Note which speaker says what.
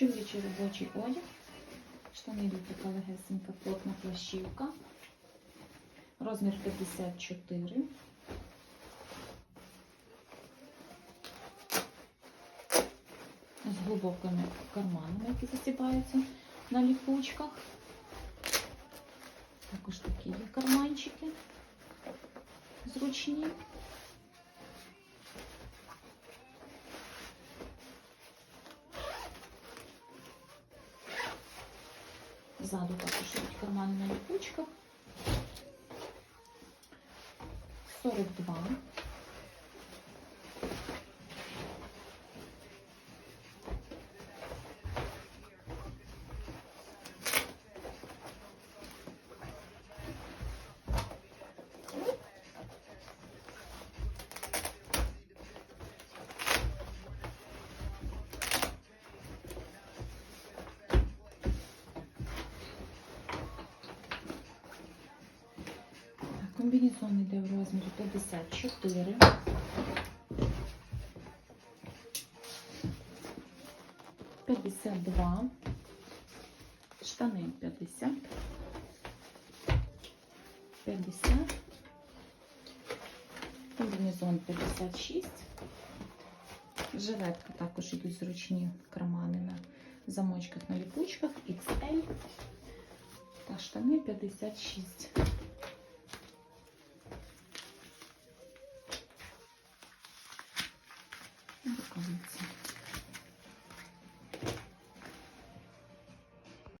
Speaker 1: Чоловічий робочий одяг. Штани така легесенька, плотна плащівка. Розмір 54. З глибокими карманами, які засібаються на ліпучках. Також такі є карманчики зручні. Ззаду також йдуть кармани на ліпучках. 42. Комбінезон йде в розмірі 54. П'ятдесят два. Штани 50. 50. Комбінезон 56. Жилетка також йдуть зручні кармани на замочках на ліпучках XL. Та штани 56. пропозиції.